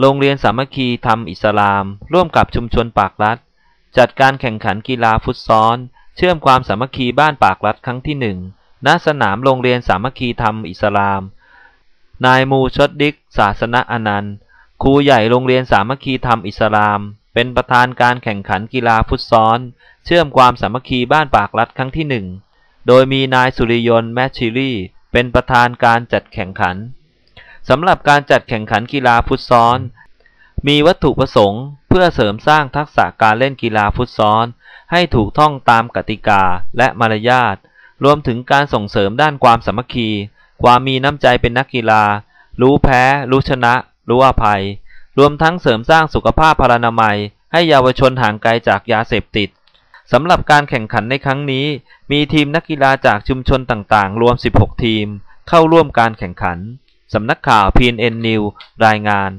โรงเรียนสามัคคีธรรมอิสลาม ร่วมกับชุมชนปากรัฐจัดการแข่งขันกีฬาฟุตซอลเชื่อมความสามัคคีบ้านปากรัฐครั้งที่หนึ่งณสนามโรงเรียนสามัคคีธรรมอิสลาม นายมูชดดิก ศาสนอนันต์ครูใหญ่โรงเรียนสามัคคีธรรมอิสลาม เป็นประธานการแข่งขันกีฬาฟุตซอลเชื่อมความสามัคคีบ้านปากรัฐครั้งที่หนึ่งโดยมีนายสุริยนต์แมชชิรี่ เป็นประธานการจัดแข่งขัน สำหรับการจัดแข่งขันกีฬาฟุตซอลมีวัตถุประสงค์เพื่อเสริมสร้างทักษะการเล่นกีฬาฟุตซอลให้ถูกท่องตามกติกาและมารยาท รวมถึงการส่งเสริมด้านความสามัคคี ความมีน้ำใจเป็นนักกีฬา รู้แพ้ รู้ชนะ รู้อภัย รวมทั้งเสริมสร้างสุขภาพพลานามัย ให้เยาวชนห่างไกลจากยาเสพติดสำหรับการแข่งขันในครั้งนี้ มีทีมนักกีฬาจากชุมชนต่างๆ รวม 16 ทีม เข้าร่วมการแข่งขัน สำนักข่าว PNN News รายงาน